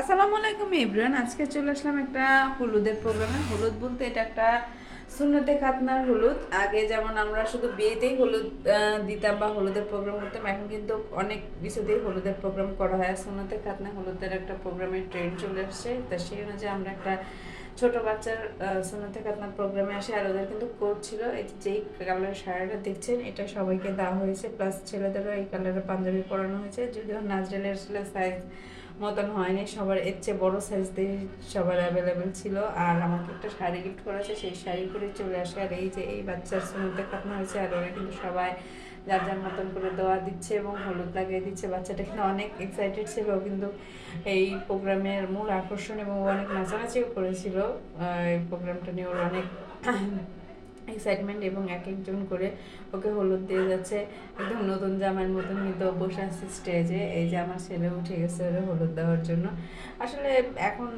আসসালামু আলাইকুম ইব্রান আজকে চলে আসলাম একটা হলুদের প্রোগ্রামে হলুদ বলতে এটা একটা সুন্নতে খাতনার হলুদ। আগে যেমন আমরা শুধু বিয়েতেই হলুদ দিতাম বা হলুদের প্রোগ্রাম করতাম, এখন কিন্তু অনেক কিছুতেই হলুদের প্রোগ্রাম করা হয়। সুন্নতে খাতনা হলুদের একটা প্রোগ্রামের ট্রেন্ড চলে আসছে। তা সেই অনুযায়ী আমরা একটা ছোট বাচ্চার আহ, সুন্নতে খাতনার প্রোগ্রামে আসে আর ওদের কিন্তু কোট ছিল এই যেই কালারের শাড়িটা দেখছেন এটা সবাইকে দেওয়া হয়েছে। প্লাস ছেলেদেরও এই কালারের পাঞ্জাবি পরানো হয়েছে। যদিও নাজরেলের আসলে সাইজ মতন হয়নি সবার এর চেয়ে বড় সাইজ দিয়ে সবার অ্যাভেলেবেল ছিল। আর আমাকে একটা শাড়ি গিফট করেছে সেই শাড়ি পরে চলে আসে। আর এই যে এই বাচ্চার সুন্দর কাটনা হয়েছে আর ওরা কিন্তু সবাই যার যার মতন করে দোয়া দিচ্ছে এবং হলুদ লাগিয়ে দিচ্ছে। বাচ্চাটা কিন্তু অনেক এক্সাইটেড ছিল, কিন্তু এই প্রোগ্রামের মূল আকর্ষণ এবং অনেক নাচানাচিও করেছিল। এই প্রোগ্রামটা নিয়ে ওর অনেক এক্সাইটমেন্ট এবং এক একজন করে ওকে হলুদ দিয়ে যাচ্ছে। একদম নতুন জামার মতন কিন্তু বসে আছে স্টেজে এই যে আমার ছেলে উঠে গেছে ওরে হলুদ দেওয়ার জন্য। আসলে এখন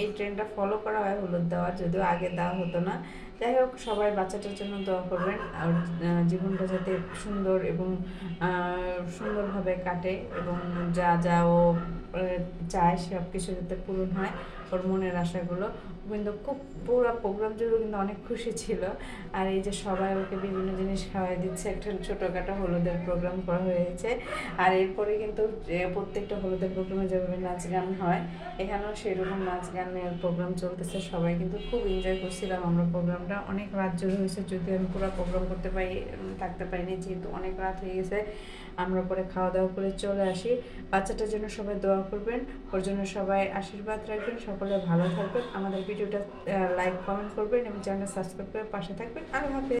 এই ট্রেন্ডটা ফলো করা হয় হলুদ দেওয়ার, যদিও আগে দেওয়া হতো না। যাই হোক, সবাই বাচ্চাটার জন্য দোয়া করবেন। আর জীবনটা যাতে সুন্দর এবং সুন্দরভাবে কাটে এবং যা যা ও চায় সব কিছু যাতে পূরণ হয় ওর মনের আশাগুলো। কিন্তু খুব পুরো প্রোগ্রাম জুড়ে কিন্তু অনেক খুশি ছিল। আর এই যে সবাই ওকে বিভিন্ন জিনিস খাওয়াই দিচ্ছে, একটা ছোটোখাটো হলুদের প্রোগ্রাম করা হয়েছে। আর এরপরে কিন্তু প্রত্যেকটা হলুদের প্রোগ্রামে যেভাবে নাচ গান হয়, এখানেও সেরকম নাচ গানের প্রোগ্রাম চলতেছে। সবাই কিন্তু খুব এনজয় করছিলাম আমরা প্রোগ্রামটা অনেক রাত জুড়ে হয়েছে যদি আমি পুরো প্রোগ্রাম করতে পারি থাকতে পারিনি, যেহেতু অনেক রাত হয়ে গেছে। আমরা পরে খাওয়া দাওয়া করে চলে আসি। বাচ্চাটার জন্য সবাই দোয়া করবেন। ওর জন্য সবাই আশীর্বাদ রাখবেন, সকলে ভালো থাকবেন। আমাদের ভিডিওটা লাইক কমেন্ট করবেন এবং চ্যানেল সাবস্ক্রাইব করে পাশে থাকবেন। আল্লাহ হাফেজ।